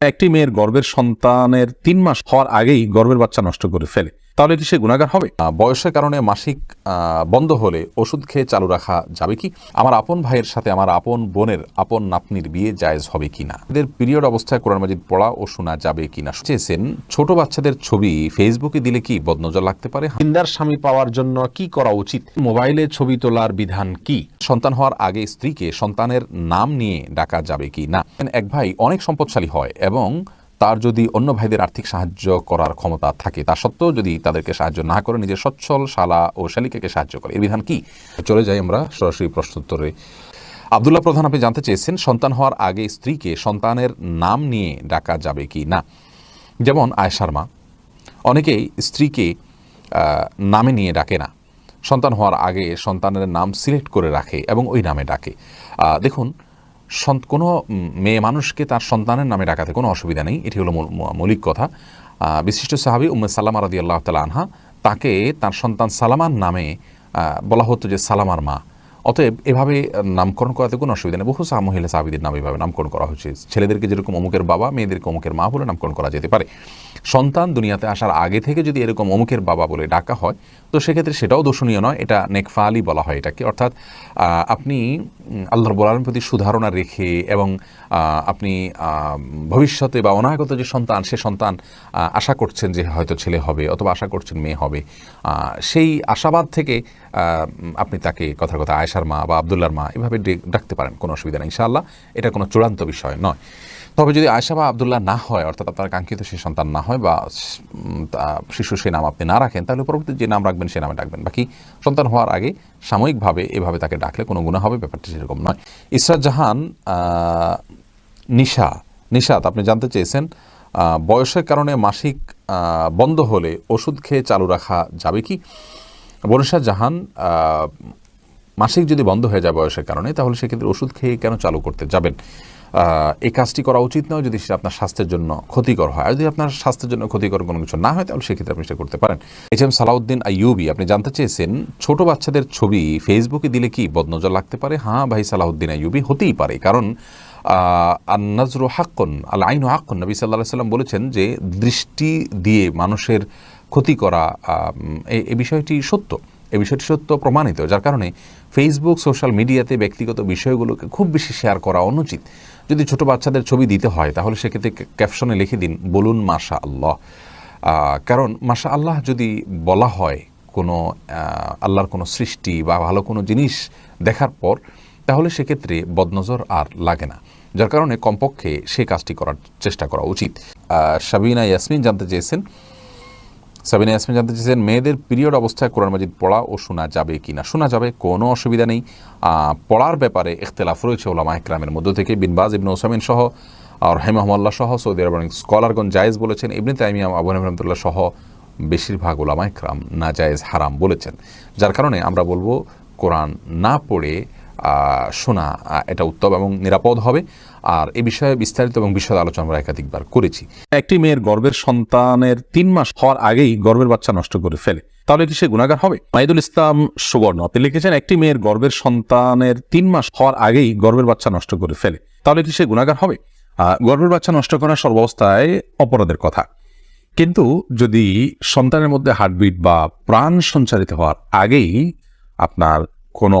একটি মেয়ের গর্ভের সন্তানের তিন মাস হওয়ার আগেই গর্ভের বাচ্চা নষ্ট করে ফেলে। তাহলে কি সে গুণাগার হবে? বয়সের কারণে মাসিক বন্ধ হলে ওষুধ খেয়ে চালু রাখা যাবে কি? আমার আপন ভাইয়ের সাথে আমার আপন বোনের আপন নাতনির বিয়ে জায়েজ হবে কিনা? এদের পিরিয়ড অবস্থায় কোরআন মাজিদ পড়া ও শোনা যাবে কিনা? চেয়েছেন ছোট বাচ্চাদের ছবি ফেসবুকে দিলে কি বদনজর লাগতে পারে? ইন্দার স্বামী পাওয়ার জন্য কি করা উচিত? মোবাইলে ছবি তোলার বিধান কি? সন্তান হওয়ার আগে স্ত্রীকে সন্তানের নাম নিয়ে ডাকা যাবে কি না এক ভাই অনেক সম্পদশালী হয় এবং তার যদি অন্য ভাইদের আর্থিক সাহায্য করার ক্ষমতা থাকে, তা সত্ত্বেও যদি তাদেরকে সাহায্য না করে, নিজের সচ্ছল শালা ও শালিকাকে সাহায্য করে। এর বিধান কি? চলে যাই আমরা সরাসরি প্রশ্নোত্তরে আবদুল্লাহ প্রধান, আপনি জানতে চেয়েছেন সন্তান হওয়ার আগে স্ত্রীকে সন্তানের নাম নিয়ে ডাকা যাবে কি না? যেমন আয়সার মা। অনেকেই স্ত্রীকে নামে নিয়ে ডাকে না। সন্তান হওয়ার আগে সন্তানের নাম সিলেক্ট করে রাখে এবং ওই নামে ডাকে। দেখুন কোনো মেয়ে মানুষকে তার সন্তানের নামে ডাকাতে কোনো অসুবিধা নেই। এটি হলো মৌলিক কথা। বিশিষ্ট সাহাবি উম্মে সাল্লামা রাদি আল্লাহ তালা আনহা তাকে তার সন্তান সালামার নামে বলা হতো যে সালামার মা। অতএব এভাবে নামকরণ করাতে কোনো অসুবিধা নেই। বহু সাহা মহিলা সাহাবিদের নাম এভাবে নামকরণ করা হয়েছে ছেলেদেরকে যেরকম অমুকের বাবা, মেয়েদেরকে অমুকের মা বলে নামকরণ করা যেতে পারে। সন্তান দুনিয়াতে আসার আগে থেকে যদি এরকম অমুকের বাবা বলে ডাকা হয়, তো সেক্ষেত্রে সেটাও দোষণীয় নয়। এটা নেকফালি বলা হয় এটাকে। অর্থাৎ আপনি আল্লাহর বলার প্রতি সুধারণা রেখে এবং আপনি ভবিষ্যতে বা অনাগত যে সন্তান, সে সন্তান আশা করছেন যে হয়তো ছেলে হবে অথবা আশা করছেন মেয়ে হবে সেই আশাবাদ থেকে আপনি তাকে কথা কথা আয়েশার মা বা আবদুল্লার মা এভাবে ডাকতে পারেন, কোনো অসুবিধা নেই, ইনশাআল্লাহ। এটা কোনো চূড়ান্ত বিষয় নয়। তবে যদি আয়সা বা আবদুল্লাহ না হয়, অর্থাৎ আপনার কাঙ্ক্ষিত সেই সন্তান না হয় বা শিশু সে নাম আপনি না রাখেন, তাহলে পরবর্তী যে নাম রাখবেন সে নামে ডাকবেন। বাকি সন্তান হওয়ার আগে সাময়িকভাবে এভাবে তাকে ডাকলে কোনো গুণা হবে, ব্যাপারটা সেরকম নয়। ইসরাত জাহান নিশা নিশাত আপনি জানতে চেয়েছেন বয়সের কারণে মাসিক বন্ধ হলে ওষুধ খেয়ে চালু রাখা যাবে কি? বনশা জাহান মাসিক যদি বন্ধ হয়ে যায় বয়সের কারণে, তাহলে সেক্ষেত্রে ওষুধ খেয়ে কেন চালু করতে যাবেন? এই কাজটি করা উচিত নয়। যদি সেটা আপনার স্বাস্থ্যের জন্য ক্ষতিকর হয়, আর যদি আপনার স্বাস্থ্যের জন্য ক্ষতিকর কোনো কিছু না হয়, তাহলে সেক্ষেত্রে আপনি সেটা করতে পারেন। এইচ এম সালাউদ্দিন আইয়ুবি, আপনি জানতে চেয়েছেন, ছোট বাচ্চাদের ছবি ফেসবুকে দিলে কি বদনজর লাগতে পারে? হ্যাঁ ভাই, সালাউদ্দিন আইয়ুবি হতেই পারে। কারণ আন্নাজরু হাক্কন আল আইন হাক্কন, নবী সাল্লাহ সাল্লাম বলেছেন যে, দৃষ্টি দিয়ে মানুষের ক্ষতি করা এ বিষয়টি সত্য। এ বিষয়টি সত্য প্রমাণিত, যার কারণে ফেসবুক সোশ্যাল মিডিয়াতে ব্যক্তিগত বিষয়গুলোকে খুব বেশি শেয়ার করা অনুচিত। যদি ছোট বাচ্চাদের ছবি দিতে হয়, তাহলে সেক্ষেত্রে ক্যাপশনে লিখে দিন, বলুন মাশা আল্লাহ কারণ মাশা আল্লাহ যদি বলা হয় কোনো আল্লাহর কোনো সৃষ্টি বা ভালো কোনো জিনিস দেখার পর, তাহলে সেক্ষেত্রে বদনজর আর লাগে না। যার কারণে কমপক্ষে সেই কাজটি করার চেষ্টা করা উচিত। সাবিনা ইয়াসমিন জানতে চেয়েছেন সাবিনা ইয়াসমিন জানতে চেয়েছেন, মেয়েদের পিরিয়ড অবস্থায় কোরআন মাজিদ পড়া ও শোনা যাবে কি না শোনা যাবে, কোনো অসুবিধা নেই। পড়ার ব্যাপারে ইখতলাফ রয়েছে ওলামা ইকরামের মধ্য থেকে। বিনবাজ ইবন ওসামিন সহ আর হেমাহমাল্লা সহ, সৌদি আরবের অনেক স্কলারগণ জায়েজ বলেছেন। ইবনে তাইমিয়া, আবু রহমতুল্লাহ সহ বেশিরভাগ ওলামা ইকরাম না জায়েজ হারাম বলেছেন। যার কারণে আমরা বলব, কোরআন না পড়ে শোনা এটা উত্তম এবং নিরাপদ হবে। আর এ বিষয়ে বিস্তারিত এবং বিশদ আলোচনা আমরা একাধিকবার করেছি। একটি মেয়ের গর্ভের সন্তানের তিন মাস হওয়ার আগেই গর্ভের বাচ্চা নষ্ট করে ফেলে। তাহলে কি সে গুণাগার হবে? মাইদুল ইসলাম সুবর্ণ, আপনি লিখেছেন, একটি মেয়ের গর্ভের সন্তানের তিন মাস হওয়ার আগেই গর্ভের বাচ্চা নষ্ট করে ফেলে। তাহলে কি সে গুণাগার হবে? গর্ভের বাচ্চা নষ্ট করা সর্বাবস্থায় অপরাধের কথা। কিন্তু যদি সন্তানের মধ্যে হার্টবিট বা প্রাণ সঞ্চারিত হওয়ার আগেই আপনার কোনো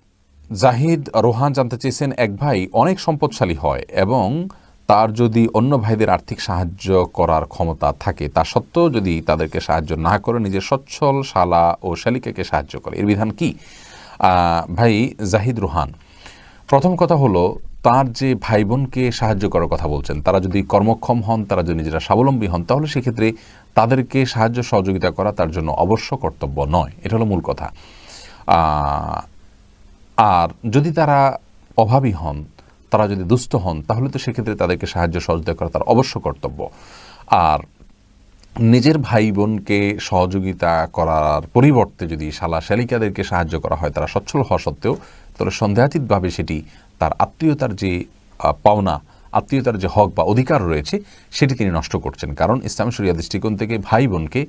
জাহিদ রোহান জানতে চেয়েছেন, এক ভাই অনেক সম্পদশালী হয় এবং তার যদি অন্য ভাইদের আর্থিক সাহায্য করার ক্ষমতা থাকে, তা সত্ত্বেও যদি তাদেরকে সাহায্য না করে, নিজের সচ্ছল শালা ও শালিকাকে সাহায্য করে। এর বিধান কি? ভাই জাহিদ রোহান, প্রথম কথা হলো, তার যে ভাই বোনকে সাহায্য করার কথা বলছেন, তারা যদি কর্মক্ষম হন, তারা যদি নিজেরা স্বাবলম্বী হন, তাহলে সেক্ষেত্রে তাদেরকে সাহায্য সহযোগিতা করা তার জন্য অবশ্য কর্তব্য নয়। এটা হলো মূল কথা। আর যদি তারা অভাবী হন, তারা যদি দুস্থ হন, তাহলে তো সেক্ষেত্রে তাদেরকে সাহায্য সহযোগিতা করা তার অবশ্য কর্তব্য। আর নিজের ভাই বোনকে সহযোগিতা করার পরিবর্তে যদি শালা শালিকাদেরকে সাহায্য করা হয়, তারা সচ্ছল হওয়া সত্ত্বেও, তাহলে সন্দেহাতীতভাবে সেটি তার আত্মীয়তার যে পাওনা, আত্মীয়তার যে হক বা অধিকার রয়েছে, সেটি তিনি নষ্ট করছেন। কারণ ইসলাম শরিয়া দৃষ্টিকোণ থেকে ভাই বোনকে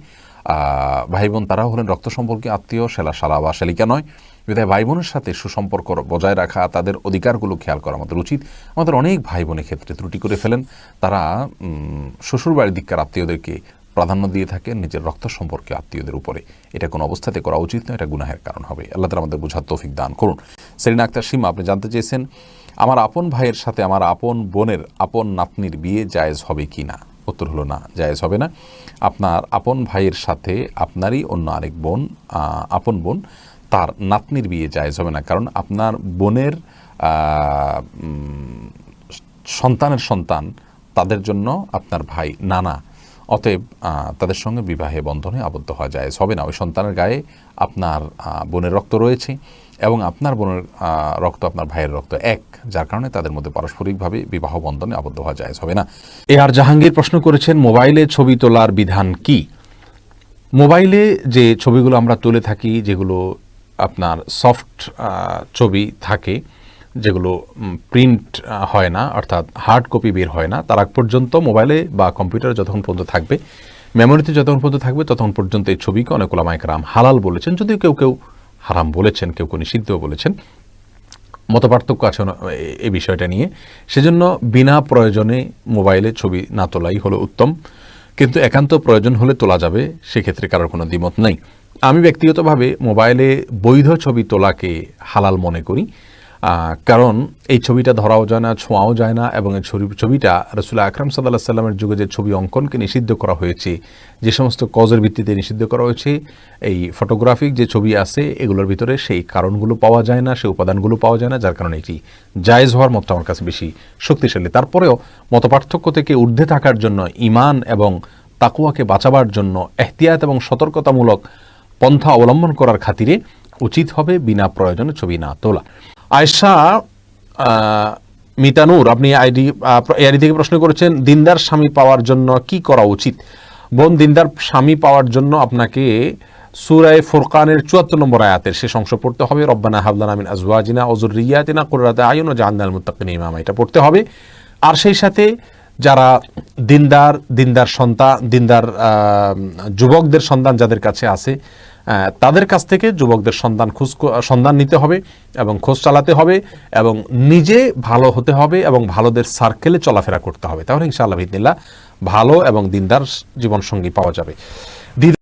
ভাই বোন তারা হলেন রক্ত সম্পর্কে আত্মীয় শালা শালা বা শালিকা নয়। বিধায় ভাই বোনের সাথে সুসম্পর্ক বজায় রাখা, তাদের অধিকারগুলো খেয়াল করা আমাদের উচিত। আমাদের অনেক ভাই বোনের ক্ষেত্রে ত্রুটি করে ফেলেন। তারা শ্বশুরবাড়ির দিককার আত্মীয়দেরকে প্রাধান্য দিয়ে থাকেন নিজের রক্ত সম্পর্কে আত্মীয়দের উপরে। এটা কোনো অবস্থাতে করা উচিত নয়, এটা গুনাহের কারণ হবে। আল্লাহ তালা আমাদের বোঝার তৌফিক দান করুন। সেরিনা আক্তার সীমা, আপনি জানতে চেয়েছেন, আমার আপন ভাইয়ের সাথে আমার আপন বোনের আপন নাতনির বিয়ে জায়েজ হবে কি না? উত্তর হলো না, জায়েজ হবে না। আপনার আপন ভাইয়ের সাথে আপনারই অন্য আরেক বোন আপন বোন তার নাতনির বিয়ে জায়জ হবে না। কারণ আপনার বোনের সন্তানের সন্তান তাদের জন্য আপনার ভাই নানা। অতএব তাদের সঙ্গে বিবাহে বন্ধনে আবদ্ধ হওয়া যায় হবে না। ওই সন্তানের গায়ে আপনার বোনের রক্ত রয়েছে এবং আপনার বোনের রক্ত আপনার ভাইয়ের রক্ত এক, যার কারণে তাদের মধ্যে পারস্পরিকভাবে বিবাহ বন্ধনে আবদ্ধ হওয়া যায় হবে না। এ আর জাহাঙ্গীর প্রশ্ন করেছেন, মোবাইলে ছবি তোলার বিধান কি? মোবাইলে যে ছবিগুলো আমরা তুলে থাকি, যেগুলো আপনার সফট ছবি থাকে যেগুলো প্রিন্ট হয় না, অর্থাৎ হার্ড কপি বের হয় না, তার আগ পর্যন্ত মোবাইলে বা কম্পিউটারে যতক্ষণ পর্যন্ত থাকবে মেমোরিতে যতক্ষণ পর্যন্ত থাকবে, ততক্ষণ পর্যন্ত এই ছবিকে অনেক ওলামায়ক রাম হালাল বলেছেন, যদিও কেউ কেউ হারাম বলেছেন, কেউ কেউ নিষিদ্ধ বলেছেন। মতপার্থক্য আছে এ- এই বিষয়টা নিয়ে। সেজন্য বিনা প্রয়োজনে মোবাইলে ছবি না তোলাই হলো উত্তম, কিন্তু একান্ত প্রয়োজন হলে তোলা যাবে, সেক্ষেত্রে কারোর কোনো দ্বিমত নাই। আমি ব্যক্তিগতভাবে মোবাইলে বৈধ ছবি তোলাকে হালাল মনে করি কারণ এই ছবিটা ধরাও যায় না, ছোঁয়াও যায় না এবং এই ছবি ছবিটা রসুল আকরাম সাল্লাহ সাল্লামের যুগে যে ছবি অঙ্কনকে নিষিদ্ধ করা হয়েছে, যে সমস্ত কজের ভিত্তিতে নিষিদ্ধ করা হয়েছে, এই ফটোগ্রাফিক যে ছবি আছে, এগুলোর ভিতরে সেই কারণগুলো পাওয়া যায় না, সেই উপাদানগুলো পাওয়া যায় না, যার কারণে এটি জায়েজ হওয়ার মতো আমার কাছে বেশি শক্তিশালী। তারপরেও মতপার্থক্য থেকে ঊর্ধ্বে থাকার জন্য ইমান এবং তাকুয়াকে বাঁচাবার জন্য এহতিয়াত এবং সতর্কতামূলক পন্থা অবলম্বন করার খাতিরে উচিত হবে বিনা প্রয়োজনে ছবি না তোলা। আয়সা মিতানুর, আপনি আইডি এআইডি থেকে প্রশ্ন করেছেন, দিনদার স্বামী পাওয়ার জন্য কি করা উচিত? বোন, দিনদার স্বামী পাওয়ার জন্য আপনাকে সুরায় ফুরকানের চুয়াত্তর নম্বর আয়াতের শেষ অংশ পড়তে হবে। রব্বানা হাবলানা মিন আজওয়াজিনা ওজুর রিয়াতিনা কুররাতা আয়ুন ও জাহান্নাল মুত্তাকিন ইমামা। এটা পড়তে হবে। আর সেই সাথে যারা দিনদার দিনদার সন্তান, দিনদার যুবকদের সন্তান যাদের কাছে আছে তাদের কাছ থেকে যুবকদের সন্ধান খোঁজ সন্ধান নিতে হবে এবং খোঁজ চালাতে হবে এবং নিজে ভালো হতে হবে এবং ভালোদের সার্কেলে চলাফেরা করতে হবে। তাহলে ইনশাআল্লাহ ভিদিল্লা ভালো এবং দিনদার জীবনসঙ্গী পাওয়া যাবে।